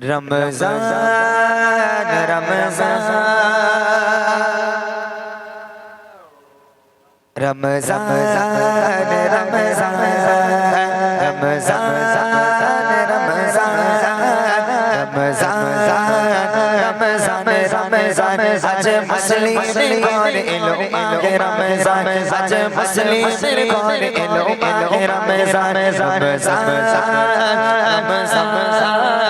रमज़ान रमज़ान रमज़ान रमज़ान रमज़ान अज मसली कौन एलो मागे रमज़ान अज मसली कौन एलो मागे रमज़ान रमज़ान रमज़ान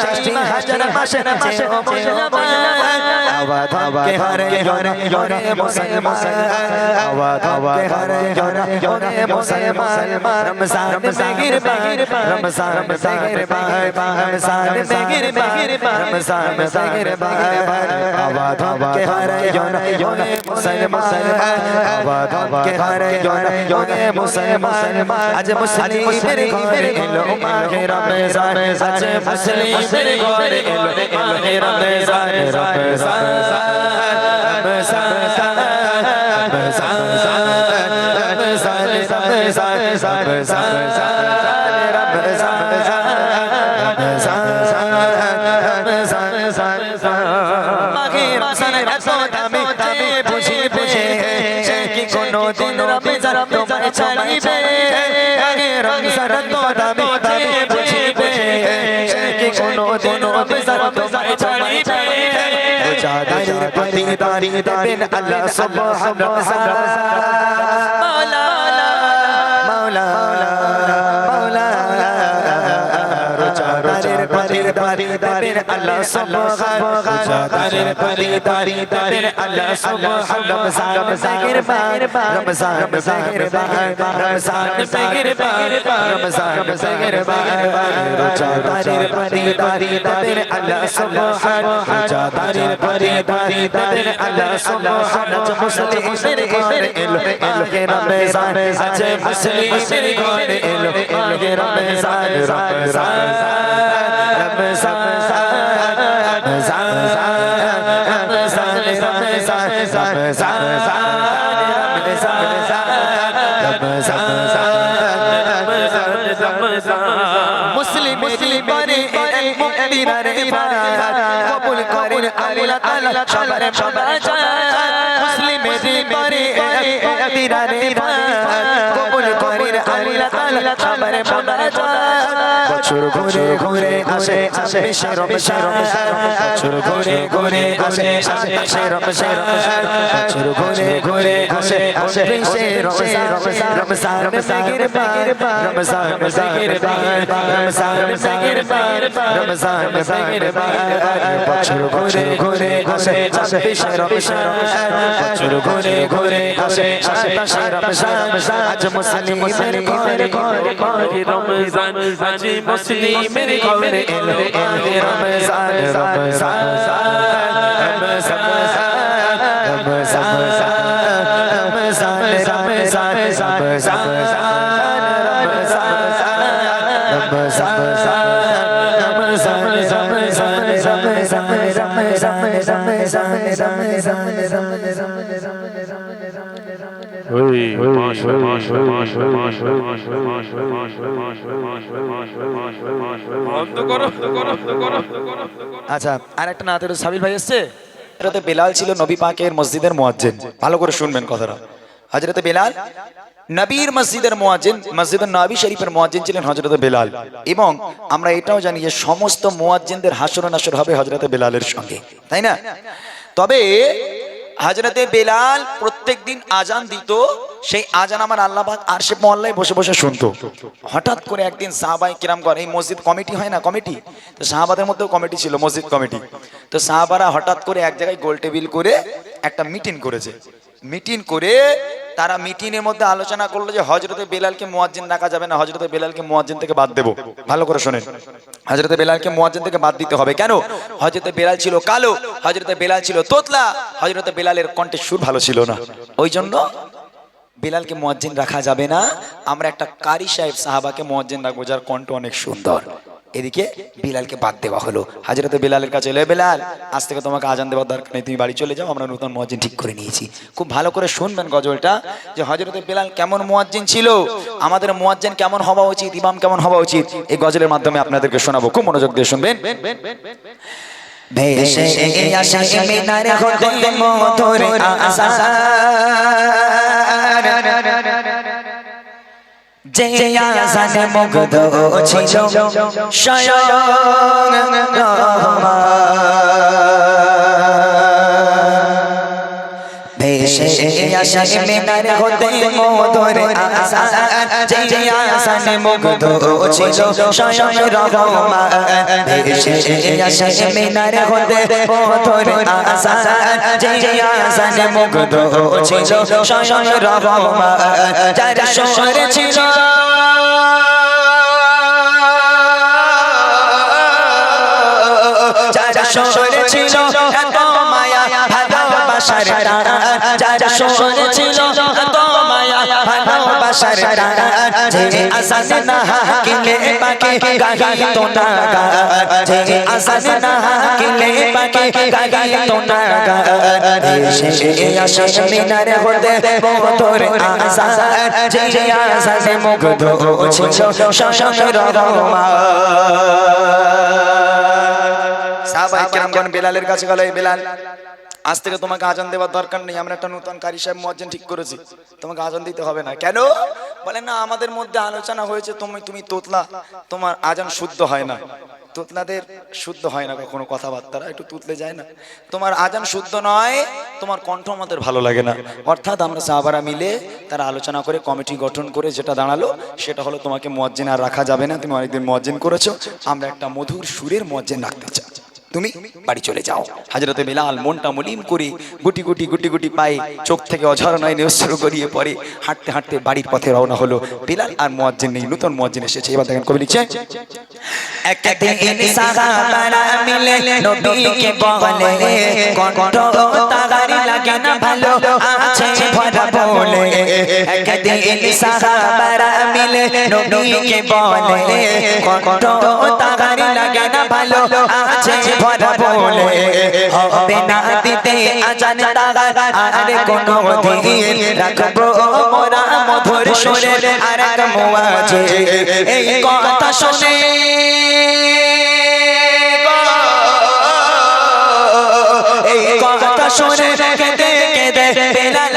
সেই হাজার মাসের চেয়ে কে হরে হরে হরে মুসলমান আওয়াজ হরে হরে হরে মুসলমান রমজান মেগির বাহির রমজান মেগির বাহির রমজান মেগির বাহির রমজান মেগির বাহির আওয়াজ হরে হরে হরে মুসলমান আওয়াজ হরে হরে হরে মুসলমান আজ মুসলিমের ঘরে এলো মাহে রমজান আজ বাসের ঘরে এলো মাহে রমজান রমজান রমজান কোনো দিন রমজান তো দামি জানাই প্রতি দাঁড়িয়ে দেবেন আল্লাহ সুবহান আল্লাহ সুবহান জাকারের পরে তারি তাদের আল্লাহ সুবহান রমজান জাকির বার রমজান জাকির বার রমজান জাকির বার রমজান জাকির বার জাকারের পরে তারি তাদের আল্লাহ সুবহান জাকারের পরে তারি তাদের আল্লাহ সুবহান মুসলিমের ঘরে এলো এলো রমজান আছে মুসলিমের ঘরে এলো এলো রমজান রমজান রমজান আল্লাহ তাআলা সবার সবার মুসলিমের করে মুক্তিদার কবুল তাআলা সবার সবার বছর ঘুরে ঘুরে আসে আসে শেরম শেরম বছর ঘুরে ঘুরে আসে আসে শেরম শেরম বছর ঘুরে ঘুরে আসে আসে শেরম শেরম রমজান রমজানের বার রমজান রমজানের বার রমজান রমজানের বার রমজান রমজানের বার বছর ঘুরে ঘুরে আসে আসে শেরম শেরম বছর ঘুরে ঘুরে আসে আসে শেরম শেরম আজ মুসলিমের ঘরে ঘরে ঘরে রমজান আজি মুসলিমের ঘরে এলো আরে রমজান রমজান রমজান রমজান রমজান রমজান রমজান Oi, oi. আচ্ছা আর একটা না তো সাবিল ভাই এসছে। এটাতে বেলাল ছিল নবী পাকের মসজিদের মুয়াজ্জিন। ভালো করে শুনবেন কথাটা। হযরতে বেলাল, নবীর মসজিদের মুয়াজ্জিন মসজিদের নবী শরীফের মুয়াজ্জিন ছিলেন হযরতে বেলাল। এবং আমরা এটাও জানি যে সমস্ত মুয়াজ্জিনদের হাসর নাসর হবে হযরতে বেলালের সঙ্গে। তাই না? তবে হযরতে বেলাল প্রত্যেক দিন আজান দিত, সেই আজান আমার আল্লাহ আর আরশে মহল্লায় বসে বসে শুনতো। হঠাৎ করে একদিন সাহাবাই কিরাম করে, এই মসজিদ কমিটি হয় না, কমিটি? তো সাহাবাদের মধ্যেও কমিটি ছিল, মসজিদ কমিটি। তো সাহাবারা হঠাৎ করে এক জায়গায় গোল টেবিল করে একটা মিটিং করেছে। মিটিং করে তারা মিটিংয়ের মধ্যে আলোচনা করল যে হজরতে বেলালকে মুয়াজ্জিন রাখা যাবে না হজরতে বেলালকে মুয়াজ্জিন থেকে বাদ দেবো। ভালো করে শোনেন। হজরতে বেলালকে মুয়াজ্জিন থেকে বাদ দিতে হবে। কেন? হজরতে বেলাল ছিল কালো হজরতে বেলাল ছিল তোতলা হজরতে বেলালের কণ্ঠের সুর ভালো ছিল না। ওই জন্য বেলালকে মুয়াজ্জিন রাখা যাবে না। আমরা একটা কারি সাহেব সাহাবাকে মুয়াজ্জিন রাখব যার কণ্ঠ অনেক সুন্দর এদিকে বিলালকে বাদ দেওয়া হলো। হাজরতে বিলালের কাছে এলে বেলাল, আজ থেকে তোমাকে আজান দেওয়ার দরকার নেই, তুমি বাড়ি চলে যাও, আমরা নতুন মুয়াজ্জিন ঠিক করে নিয়েছি। খুব ভালো করে শুনবেন গজলটা, যে হজরতে বেলাল কেমন মুয়াজ্জিন ছিল, আমাদের মুয়াজ্জিন কেমন হওয়া উচিত, ইমাম কেমন হওয়া উচিত, এই গজলের মাধ্যমে আপনাদেরকে শোনাবো। খুব মনোযোগ দিয়ে শুনবেন। ভেসে আসে মিনার হতে মধুর আসার যে আসানে মুগ্ধ ছিল স্বয়ং রহমান। ভেসে আসে মিনার হতে মধুর আসার যে আসানে মুগ্ধ ছিল স্বয়ং রহমান ভেসে আসে মিনার হতে মধুর আসার যে আসানে মুগ্ধ ছিল স্বয়ং রহমান যার শহর ছিল যার শহর ছিল ভালোবাসার টান যার শহর ছিল এত ভালোবাসার টান যে আসানে না কিলে পাকে গাহি তো না গা যে আসানে না কিলে পাকে গাহি তো না গা এসে আসে মিনার হতে মধুর আশা যে আসানে মুগ্ধ ছিল শশাঙ্ক রহমান। সাহাবাই কেরামগণ বেলালের কাছে গেল এই বেলাল। আজ থেকে তোমাকে আজান দেওয়ার দরকার নেই। আমরা একটা নতুন কারি সাহেব মুয়াজ্জিন ঠিক করেছি। তোমাকে আজান দিতে হবে না। কেন? বলে, না, আমাদের মধ্যে আলোচনা হয়েছে, তুমি তুমি তোতলা। তোমার আজান শুদ্ধ হয় না। তোতলাদের শুদ্ধ হয় না কখনো কথাবার্তারা। একটু তুতলে যায় না। তোমার আজান শুদ্ধ নয়, তোমার কণ্ঠ আমাদের ভালো লাগে না। অর্থাৎ আমরা সাহাবারা মিলে তারা আলোচনা করে, কমিটি গঠন করে যেটা দাঁড়াল, সেটা হলো তোমাকে মুয়াজ্জিন আর রাখা যাবে না। তুমি অনেকদিন মজ্জেন করেছ। আমরা একটা মধুর সুরের মুয়াজ্জিন রাখতে চাই। তুমি বাড়ি চলে যাও। হাজরতে বিলাল মনটা মলিন করে গুটি গুটি গুটি গুটি পায়ে চোখ থেকে অঝর নয় নিঃস্র গড়িয়ে পড়ে। হাঁটতে হাঁটতে বাড়ির পথে রওনা হলো। বিলাল আর মুয়াজ্জিন নেই নতুন মুয়াজ্জিন এসেছে। এবার দেখেন কবি লিখছে একদিন সাহাবারা মিলে নবীকে বলে কণ্ঠ তাগারি লাগে না ভালো আছে ভরা বলে। একদিন সাহাবারা মিলে নবীকে বলে কণ্ঠ তাগারি লাগে না ভালো আছে ভরা বলে হবে না দিতে আজান তাগার আর কোনো দিন রাখব মোরা মধুর সুরে আর এক মুয়াজে এই কথা শুনে। এই কথা শুনে। কেঁদে কেঁদে বেলাল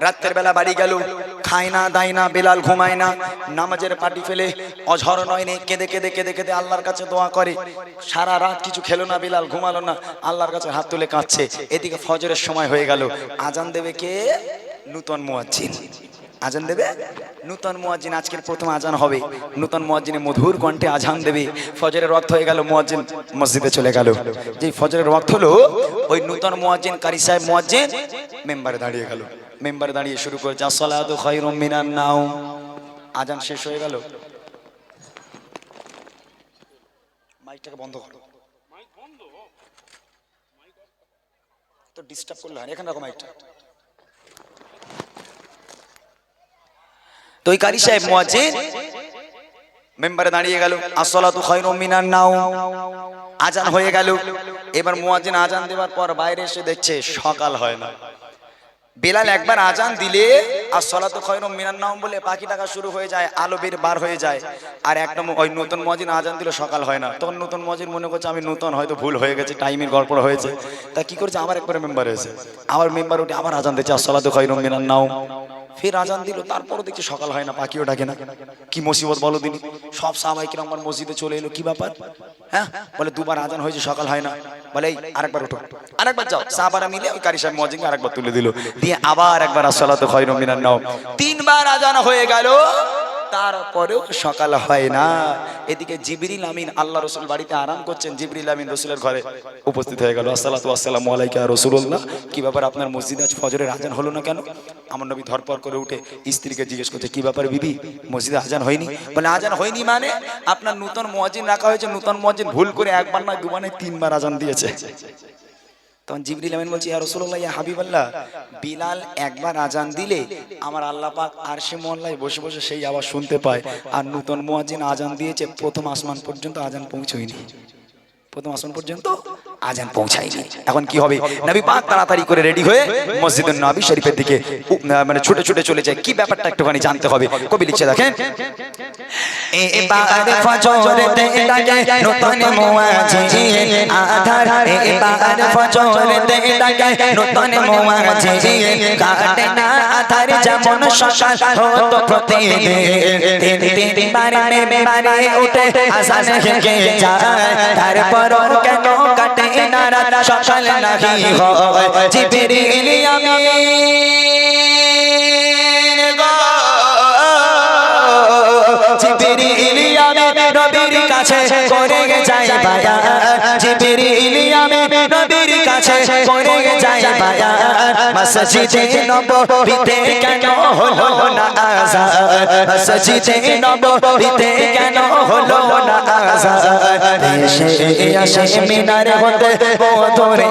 রাত্রের বেলা বাড়ি গেল। খায় না, দায় না, বেলাল ঘুমায় না। নামাজের পাটি ফেলে অঝর নয় নে, কেঁদে কেঁদে কেঁদে কেঁদে আল্লাহর কাছে দোয়া করে। সারা রাত কিছু খেলো না, বেলাল ঘুমালো না, আল্লাহর কাছে হাত তুলে কাঁদছে। এদিকে ফজরের সময় হয়ে গেল। আজান দেবে কে? নূতন মুয়াজ্জিন। আজান দেবে? নূতন মুয়াজ্জিন, আজকের প্রথম আজান হবে। নূতন মুয়াজ্জিনে মধুর কণ্ঠে আজান দেবে। ফজরের ওয়াক্ত হয়ে গেল, মুয়াজ্জিন মসজিদে চলে গেল। যে ফজরের ওয়াক্ত হলো, ওই নূতন মুয়াজ্জিন, কারি সাহেব মুয়াজ্জিন, মেম্বারে দাঁড়িয়ে গেল। মেম্বারে দাঁড়িয়ে শুরু করেছে, আসসালাতু খায়রুম মিনান নাও আজান শেষ হয়ে গেল। মাইকটাকে বন্ধ করো। তো ডিস্টার্ব করলে হয়। এখানে রাখো মাইকটা। তো ওই কারি সাহেব, মুয়াজ্জিন? মেম্বারে দাঁড়িয়ে গেল, আসসালাতু খায়রুম মিনান নাও আজান হয়ে গেল। এবার মুয়াজ্জিন আজান দেওয়ার পর বাইরে এসে দেখছে সকাল হয় না। বেলাল একবার আজান দিলে আর সলাত খয়রম মিনার নাম বলে পাখি টাকা শুরু হয়ে যায় আলো বের বার হয়ে যায়। আর একটা নম্বর ওই নতুন মজিন আজান দিলে সকাল হয় না। তখন নতুন মজিন মনে করছে আমি নতুন হয়তো ভুল হয়ে গেছে টাইমের গল্প হয়েছে। তা কি করছে? আমার একবার মেম্বার হয়েছে আবার মেম্বার উঠে আবার আজান দিচ্ছে আর সলাত খয়রম মিনার নাম ফের আজান দিল, তারপরও দেখছি সকাল হয় না, পাখিও ডাকে না। কি মুসিবত বলো দিনি? সব সাহাবাই কিরম আমার মসজিদে চলে এলো, কি ব্যাপার? হ্যাঁ? বলে, দুবার আজান হয়েছে, সকাল হয় না। বলে, এই, আরেকবার উঠো আরেকবার যাও। সাহাবারা মিলে ওই কারি সাহেব মজিনকে আরেকবার তুলে দিল। দিয়ে আবার একবার আসসালাতু খায়রুম মিনান নাও তিনবার আজান হয়ে গেল, তারপরেও সকাল হয় না। এদিকে জিবরিল আমিন, আল্লাহ রসুল বাড়িতে আরাম করছেন। জিবরিল আমিন রসুলের ঘরে উপস্থিত হয়ে গেল। আসসালাতু আসসালামু আলাইকা রসুল্লাহ কি ব্যাপার, আপনার মসজিদে আজ ফজরের আজান হলো না কেন? আমার নবী ধরপর করে উঠে স্ত্রীকে জিজ্ঞেস করছে, কি ব্যাপার বিবি? মসজিদে আজান হয়নি? বলে, আজান হয়নি মানে আপনার নূতন মজিন রাখা হয়েছে, নূতন মজিন ভুল করে একবার নয় দুবার তিনবার আজান দিয়েছে। তখন জিবরিল আমিন বলছি, ইয়া রাসূলুল্লাহ, ইয়া হাবিবাল্লাহ, বিলাল একবার আজান দিলে আমার আল্লাহ পাক আরশে মহল্লায় বসে বসে সেই আওয়াজ শুনতে পায়। আর নূতন মুয়াজ্জিন আজান দিয়েছে, প্রথম আসমান পর্যন্ত আজান পৌঁছয়নি। প্রথম আসমান পর্যন্ত আজান পৌঁছায়নি। এখন কি হবে? নবী পাক তাড়াতাড়ি করে রেডি হয়ে মসজিদুন নবী শরীফের দিকে মানে ছুটে ছুটে চলে যায়। কি ব্যাপারটা একটুখানি জানতে হবে? কবি লিখছে, দেখেন। এবার তারপরও কেন কাটে না রাত? সকাল নাহি হয়। জিবরিল আমিন গো। কাছে করে যাই বায়া জিবরিল আমিন নবীর কাছে করে যায় বায়া মসজিদে নববীতে কেন হলো না আযান মসজিদে নববীতে কেন হলো না আযান দেশে আসে মিনার হতে বদরে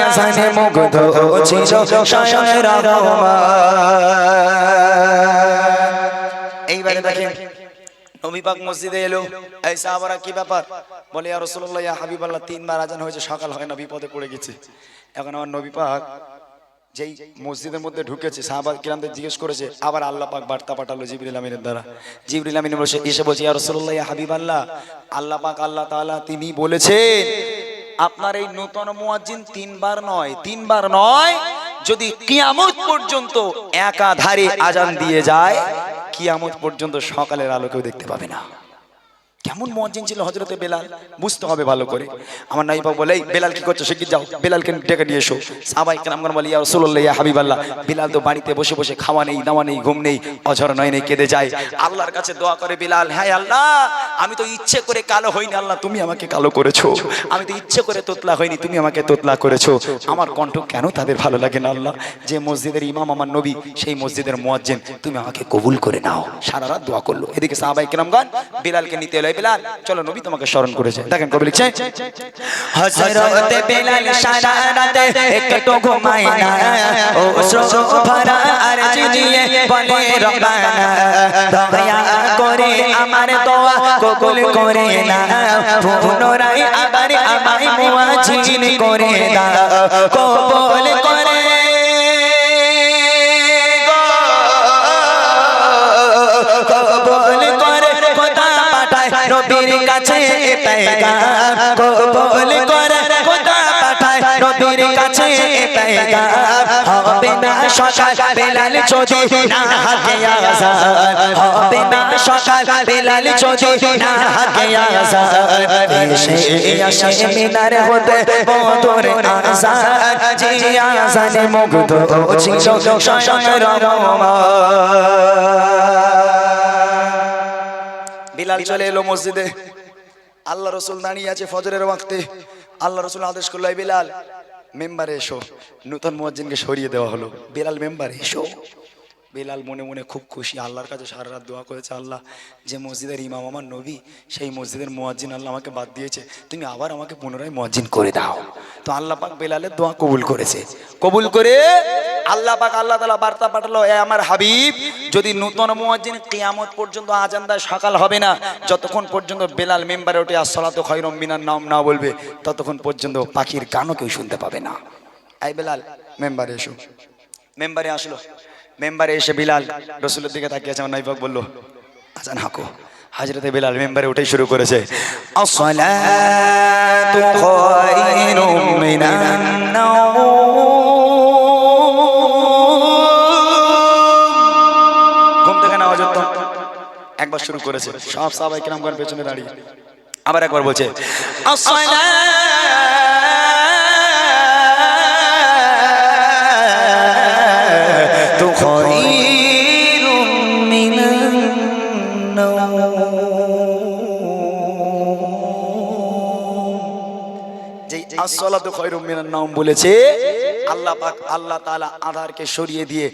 আযানে মুগ্ধ রহমান। এইবারে দেখেন নবী পাক মসজিদে এলো। এই সাহাবারা কি ব্যাপার? বলে, ইয়া রাসূলুল্লাহ, ইয়া হাবিবাল্লাহ, তিনবার আজান হয়েছে, সকাল হয় না, বিপদে পড়ে গেছে। এখন আমার নবী পাক যেই মসজিদের মধ্যে ঢুকেছে, সাহাবা কিরামদের জিজ্ঞেস করেছে, আবার আল্লাহ পাক বার্তা পাঠালো জিবরিল আমিনের দ্বারা। জিবরিল আমিন বসে এসে বলছে, ইয়া রাসূলুল্লাহ, ইয়া হাবিবাল্লাহ, আল্লাহ পাক, আল্লাহ তাআলা তিনি বলেছেন, আপনার এই নূতন মুয়াজ্জিন তিনবার নয় তিনবার নয় যদি কিয়ামত পর্যন্ত একাধারে আজান দিয়ে যায়, কিয়ামত পর্যন্ত সকালের আলো কেউ দেখতে পাবে না। কেমন মজ্জিন ছিল হজরতে বেলাল? বুঝতে হবে ভালো করে। আমার নাইবা বলে "এই, বেলাল কি করছ? শিগগির যাও। বেলালকে ডেকে নিয়ে এসো। সাবাই কেরামগণ বলি ইয়া রাসূলুল্লাহ ইয়া হাবিবাল্লাহ। বেলাল তো বাড়িতে বসে বসে খাওয়া নেই দাওয়া নেই ঘুম নেই অঝর নয় নেই কেঁদে যায়। আল্লাহর কাছে দোয়া করে বেলাল হ্যাঁ আল্লাহ আমি তো ইচ্ছে করে কালো হইনি আল্লাহ তুমি আমাকে কালো করেছ। আমি তো ইচ্ছে করে তোতলা হইনি তুমি আমাকে তোতলা করেছ। আমার কণ্ঠ কেন তাদের ভালো লাগে না আল্লাহ? যে মসজিদের ইমাম আমার নবী সেই মসজিদের মুয়াজ্জিন তুমি আমাকে কবুল করে নাও। সারা রাত দোয়া করল। এদিকে সাহাবাই কিরামগণ বিলালকে নিতে এলো। "এই বিলাল চলো নবী তোমাকে স্মরণ করেছে দেখেন কবি লিখছে হজরত বেলাল সারা রাতে একটু ঘুমায় না। ও শ্রো ভরা আরজ দিয়ে বলে রব্বানা দয়া করে আমার দোয়া কবুল করে না। পুনরায় আবার আমায় মুয়াজ্জিন করে দাও। কবুল করে পেগাম কবুল করে খোদা পাঠায় নবীর কাছে পেগাম হবে না সকাল বেলাল যদি না হাকে আজান হবে না সকাল বেলাল যদি না হাকে আজান এসে আসে মিনার হতে বদর আজান যে আজানে মুগ্ধ ছিল স্বয়ং রহমান। বিলাল চলে এলো মসজিদে। আল্লাহ রসুল দাঁড়িয়ে আছে ফজরের ওয়াক্তে। আল্লাহ রসুল আদেশ করল বিলাল, মেম্বারে এসো। নূতন মোয়াজ্জিনকে সরিয়ে দেওয়া হলো। বিলাল, মেম্বারে এসো। বিলাল মনে মনে খুব খুশি। আল্লাহর কাছে সারা রাত দোয়া করেছে, আল্লাহ, যে মসজিদের ইমাম আমার নবী, সেই মসজিদের মুয়াজ্জিন আল্লাহ আমাকে বাদ দিয়েছে। তুমি আবার আমাকে পুনরায় মুয়াজ্জিন করে দাও। তো আল্লাহ পাক বেলালের দোয়া কবুল করেছে। কবুল করে আল্লাহ পাক আল্লাহ তালা বার্তা পাঠালো, এ আমার হাবিব, যদি নূতন মুয়াজ্জিন কিয়ামত পর্যন্ত আজান দেয়, সকাল হবে না। যতক্ষণ পর্যন্ত বেলাল মেম্বারে ওঠে আসসালাতু খৈরম মিনার নাম না বলবে, ততক্ষণ পর্যন্ত পাখির গানও কেউ শুনতে পাবে না। আই বেলাল, মেম্বারে এসো। মেম্বারে আসলো। মেম্বারে এসে বিলাল রসুলের দিকে তাকিয়ে আছে, আমার নাইবাক বলল, আজান হাকো। হাজরতে বিলাল মেম্বারে উঠেই শুরু করেছে ঘুম থেকে একবার শুরু করেছে, সব সাহাবাই কিরাম গান পেছনে দাঁড়িয়ে। আবার একবার বলছে খায়রুম বলেছে, আল্লাহ আল্লাহ সরিয়ে দিয়ে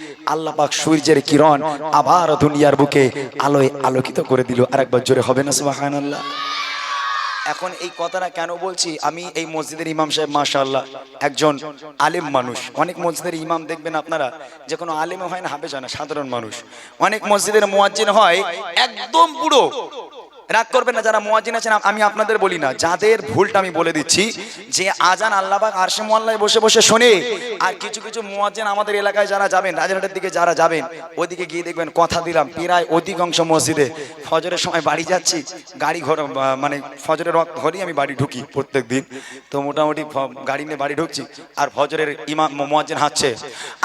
সূর্যের কিরণ আবার দুনিয়ার বুকে আলোয় আলোকিত করে দিল। আরেকবার জোরে হবে না, সুবহানাল্লাহ। এখন এই কথাটা কেন বলছি? আমি এই মসজিদের ইমাম সাহেব, মাশাআল্লাহ, একজন আলেম মানুষ। অনেক মসজিদের ইমাম দেখবেন আপনারা, যে কোনো আলেমে হয় না, হাফেজ না, সাধারণ মানুষ। অনেক মসজিদের মোয়াজ্জিন হয়, একদম বুড়ো। রাগ করবেন না, যারা মুয়াজ্জিন আছেন, আমি আপনাদের বলি না। যাদের ভুলটা আমি বলে দিচ্ছি, যে আজান আল্লাহবাক আরশে মোয়াল্লায় বসে বসে শোনে, আর কিছু কিছু মুয়াজ্জিন আমাদের এলাকায় যারা যাবেন রাজারহাটের দিকে যারা যাবেন ওইদিকে গিয়ে দেখবেন, কথা দিলাম, প্রায় অধিকাংশ মসজিদে ফজরের সময় বাড়ি যাচ্ছি, গাড়ি ঘর মানে ফজরের ঘরেই আমি বাড়ি ঢুকি প্রত্যেক দিন তো মোটামুটি গাড়ি নিয়ে বাড়ি ঢুকছি, আর ফজরের ইমাম মুয়াজ্জিন হাঁটছে।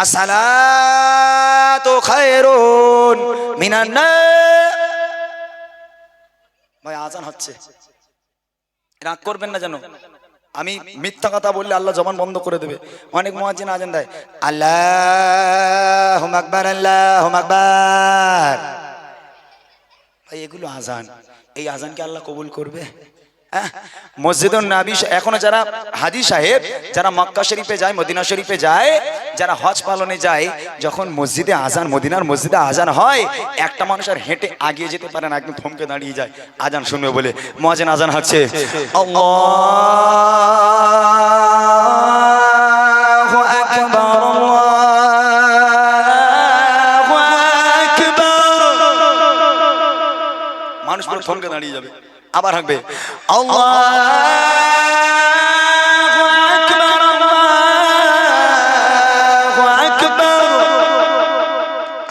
আসসালাতু খায়রুন মিনান নাম ভাই আজান হচ্ছে। রাগ করবেন না যেন। আমি মিথ্যা কথা বললে আল্লাহ জবান বন্ধ করে দেবে। অনেক মহাজিন আজান দেয়। আল্লাহ আকবর আল্লাহ আকবর। ভাই এগুলো আজান। এই আজানকে আল্লাহ কবুল করবে? মসজিদুল এখনও যারা হাজি সাহেব, যারা মক্কা শরীফে যায়, মদিনা শরীফে যায়, যারা হজ পালনে যায়, যখন মসজিদে আজান, মদিনার মসজিদে আজান হয়, একটা মানুষ আর হেঁটে আগিয়ে যেতে পারে না, একদম থমকে দাঁড়িয়ে যায়। আজান শুনবে বলে, মহাজেন আজান হচ্ছে। মানুষ থমকে দাঁড়িয়ে যাবে। আবার হাঁকবে।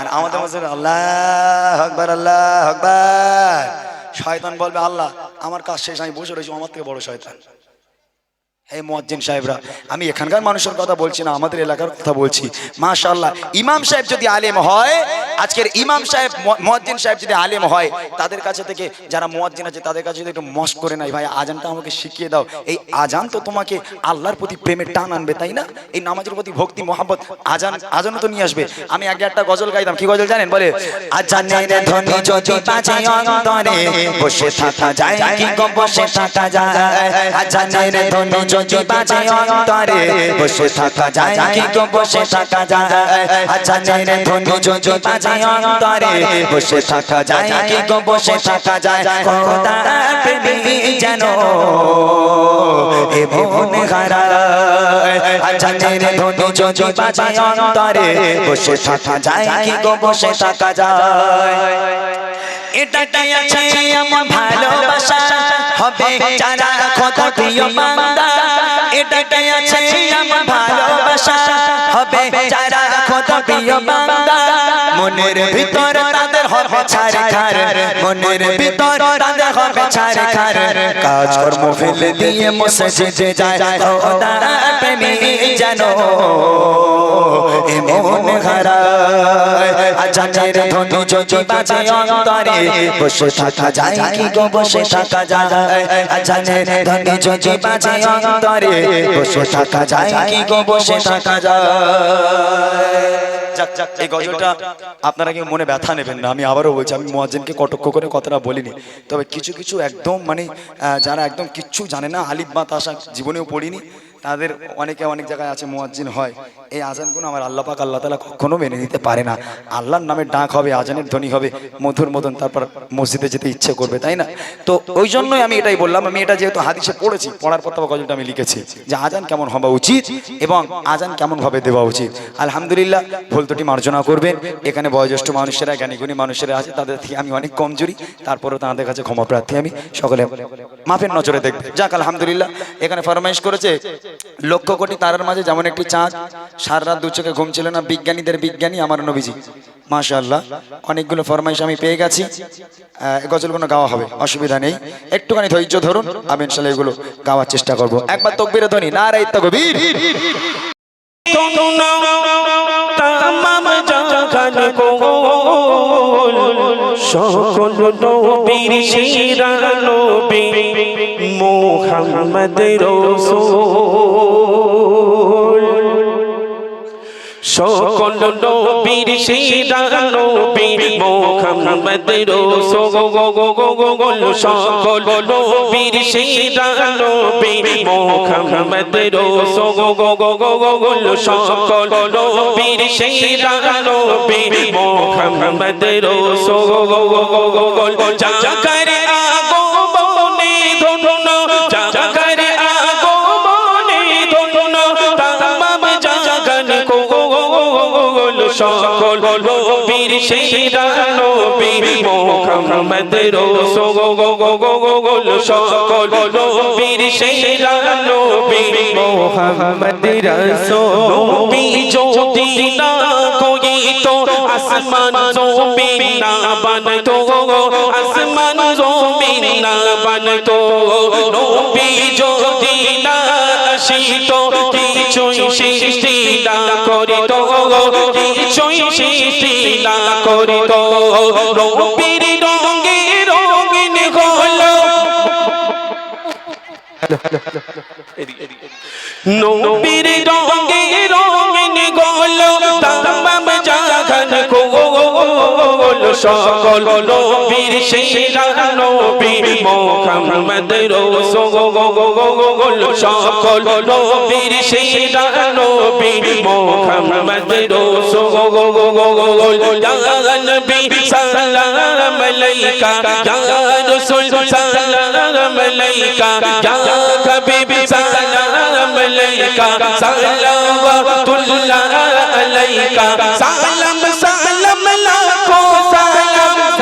আর আমাদের মাঝে আল্লাহ আকবার আল্লাহ আকবার। শয়তান বলবে, আল্লাহ, আমার কাজ শেষ, আমি বসে রয়েছি, আমার থেকে বড় শয়তান। এই মুয়াজ্জিন সাহেবরা, আমি এখানকার মানুষের কথা বলছি না, আমাদের এলাকার কথা বলছি। মাশাআল্লাহ, ইমাম সাহেব যদি আলেম হয়, আজকের ইমাম সাহেব মুয়াজ্জিন সাহেব যদি আলেম হয়, তাদের কাছে থেকে, যারা মুয়াজ্জিন আছে, তাদের কাছে যদি একটু মস্ক করে নাই ভাই, আজানটা আমাকে শিখিয়ে দাও। এই আজান তো তোমাকে আল্লাহর প্রতি প্রেমের টান আনবে, তাই না? এই নামাজের প্রতি ভক্তি মোহাম্মত আজান, আজানও তো নিয়ে আসবে। আমি আগে একটা গজল গাইতাম, কি গজল জানেন? বলে আজানের ধ্বনি যদি বাজে অন্তরে, বসে থাকা যায়, কি গো বসে থাকা যায়? আজানের ধ্বনি যদি বাজে অন্তরে বসে থাকা যায় কি গো বসে থাকা যায় আজানের ধ্বনি যদি বাজে অন্তরে বসে থাকা যায় কি গো বসে থাকা যায় খোদার প্রেমী যেন এ মন হারায় আজানের ধ্বনি যদি বাজে অন্তরে বসে থাকা যায় কি বসে থাকা যায় এটাটাই আছে আমার ভালোবাসা। হবে যারা খোদা প্রিয় বান্দা। এটাটাই আছে আমার ভালোবাসা। হবে যারা খোদা প্রিয় বান্দা। মনের ভিতর তাদের হবে ছাড় খার। মনের ভিতর তাদের হবে ছাড় খার। কাজ কর্ম ফেলে দিয়ে যায় প্রেমী যদি বাজে অন্তরে বসে থাকা যায় কি গো, বসে থাকা যায়? আজানের ধ্বনি যদি বাজে অন্তরে বসে থাকা যায় কি গো, বসে থাকা যায়? এই গজলটা আপনারা কি মনে ব্যথা নেবেন না? আমি আবারও বলছি, আমি মুয়াজ্জিনকে কটক্ষ করে কথাটা বলিনি। তবে কিছু কিছু একদম মানে যারা একদম কিচ্ছু জানে না, আলিফ বা তাসা জীবনেও পড়িনি তাদের অনেকে অনেক জায়গায় আছে মোয়াজ্জিন হয়। এই আজানগুলো আমার আল্লাহ পাক আল্লাহ তালা কখনো মেনে নিতে পারে না। আল্লাহর নামে ডাক হবে, আজানের ধ্বনি হবে, মধুর মদন তারপর মসজিদে যেতে ইচ্ছে করবে, তাই না? তো ওই জন্যই আমি এটাই বললাম, আমি এটা যেহেতু হাদিসে পড়েছি, পড়ার পর তবে গজলটা আমি লিখেছি যে আজান কেমন হওয়া উচিত এবং আজান কেমন ভাবে দেওয়া উচিত। আলহামদুলিল্লাহ, ভুল ত্রুটি মার্জনা করবেন এখানে বয়োজ্যেষ্ঠ মানুষেরা জ্ঞানীগুণী মানুষেরা আছে, তাদের থেকে আমি অনেক কমজোরি। তারপরেও তাদের কাছে ক্ষমা প্রার্থী আমি। সকলে মাফের নজরে দেখবে। যাক, আলহামদুলিল্লাহ, এখানে ফরমাইশ করেছে লক্ষ কোটি তারার মাঝে যেমন একটি চাঁদ, সার রাত দু চোখে ঘুম ছিল না, বিজ্ঞানীদের বিজ্ঞানী আমার নবীজি। মাশাল্লাহ অনেকগুলো ফরমাইশ আমি পেয়ে গেছি। গজলগুলো গাওয়া হবে, অসুবিধা নেই। একটুখানি ধৈর্য ধরুন, আমি ইনশাল্লাহ এগুলো গাওয়ার চেষ্টা করব। একবার তকবির ধ্বনি না রে তকবীর সকল নবীর শিরা নবী মোহাম্মদ রাসূল। সকল নবীর শিরা নবী মোহাম্মদ রাসূল সকল নবীর শিরা নবী মোহাম্মদ রাসূল সকল নবীর শিরা নবী মোহাম্মদ রাসূল জাগারে সকল নবীর সেরা নবী মোহাম্মদ রাসূল সকল নবীর সেরা নবী মোহাম্মদ রাসূল নবী যদি না কইতো আসমান জমিন না বানতো, আসমান জমিন না বানতো। নবী যদি না আসিতো কিছুই সৃষ্টি না করিত। কিছুই সৃষ্টি না করিত। নবীর রঙে রঙিন হলো। নবীর রঙে রঙিন গলো তামাম জাগান কোল সকল নবীর সেরা নবী মোহাম্মদ রাসূল সকল নবীর সেরা নবী মোহাম্মদ রাসূল ইয়া নবী সালাম আলাইকা, ইয়া রাসূল সালাম আলাইকা, ইয়া হাবিব সালাম আলাইকা, সালাওয়াতুল্লাহ আলাইকা। সালাম সালাম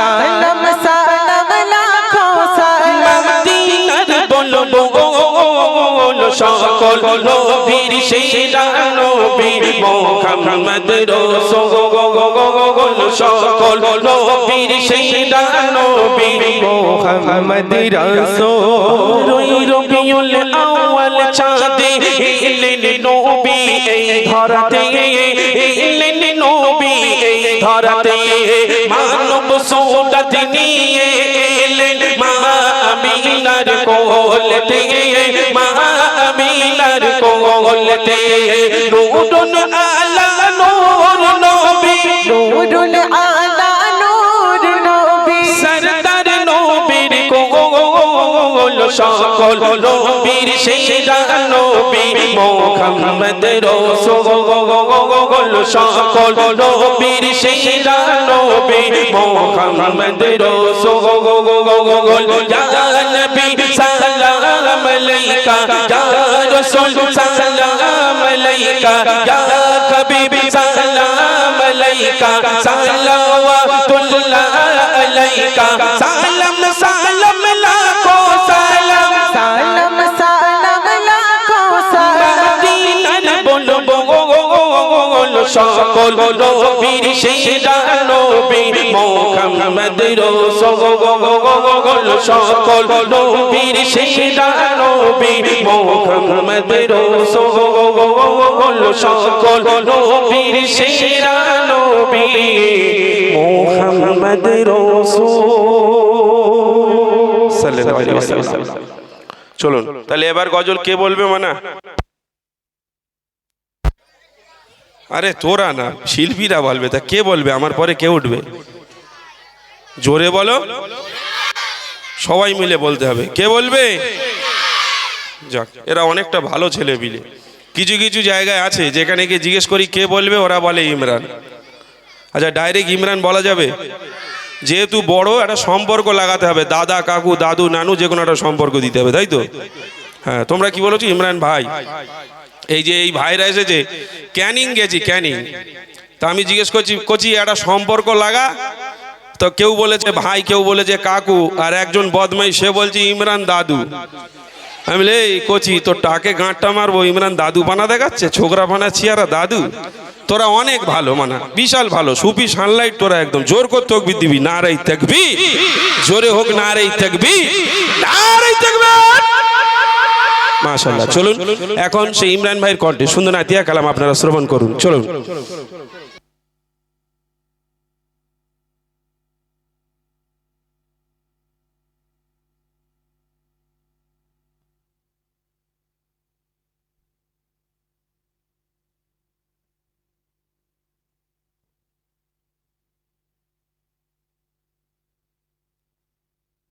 সালাম সালাম, লাখো সালাম। মদিনার বলো বলো সকল নবীর সেরা নবী মোহাম্মদ রাসূল। সকল নবীর সেরা নবী মোহাম্মদ রাসূল। রবিউল আউয়াল চাঁদে এলেন নবী, এই ধরাতে ধরাতে মানব সৌদাত নিয়ে এলেন মা আমিনার কোলতে মা আমিনার কোলতে নূরুন আলা নূর নবী নূরুল আলা নূর নবী। সরদার নবীর কোল সকল নবীর সেরা নবী মোহাম্মদ রাসূল। সকল নবীর সেরা নবী মোহাম্মদ রাসূল নবী সালাম আলাইকা ইয়া রাসূল সালাম আলাইকা ইয়া হাবিব সালাম আলাইকা, সালাওয়াতুল্লাহ আলাইকা সকল নবীর মোহাম্মদ সকল নবীর মোহাম্মদ সকল নবীর মোহাম্মদ সাল্লাল্লাহু আলাইহি ওয়াসাল্লাম। চলুন, তাহলে এবার গজল কে বলবে মানা? আরে তোরা না, শিল্পীরা বলবে, তা কে বলবে? আমার পরে কে উঠবে? জোরে বলো। সবাই মিলে বলতে হবে। কে বলবে? যাক, এরা অনেকটা ভালো ছেলে মিলে। কিছু কিছু জায়গায় আছে, যেখানে গিয়ে জিজ্ঞেস করি, কে বলবে? ওরা বলে ইমরান। আচ্ছা ডাইরেক্ট ইমরান বলা যাবে? যেহেতু বড়, একটা সম্পর্ক লাগাতে হবে। দাদা, কাকু, দাদু, নানু, যে কোনো একটা সম্পর্ক দিতে হবে, তাই তো? হ্যাঁ তোমরা কি বলেছ? ইমরান ভাই। এই যে এই ভাইরা এসেছে ক্যানিং গেছি ক্যানিং। তা আমি জিজ্ঞেস করছি কচি একটা সম্পর্ক লাগা? তো কেউ বলেছে ভাই কেউ বলেছে কাকু আর একজন বদমাই সে বলছে ইমরান দাদু। আমি বলি, এই কচি তোর টাকে গাঁটটা মারবো ইমরান দাদু বানা দেখাচ্ছে ছোকরা বানাচ্ছি আর দাদু। তোরা অনেক ভালো মানা বিশাল ভালো সুপি সানলাইট তোরা একদম জোর করতে হোক দিবি না রে থাকবি জোরে হোক না রে থাকবি না রে থাকবে মাশাল্লাহ চলুন এখন সেই ইমরান ভাইয়ের কণ্ঠে। সুন্দর নাতিয়া কালাম আপনারা শ্রবণ করুন। চলুন।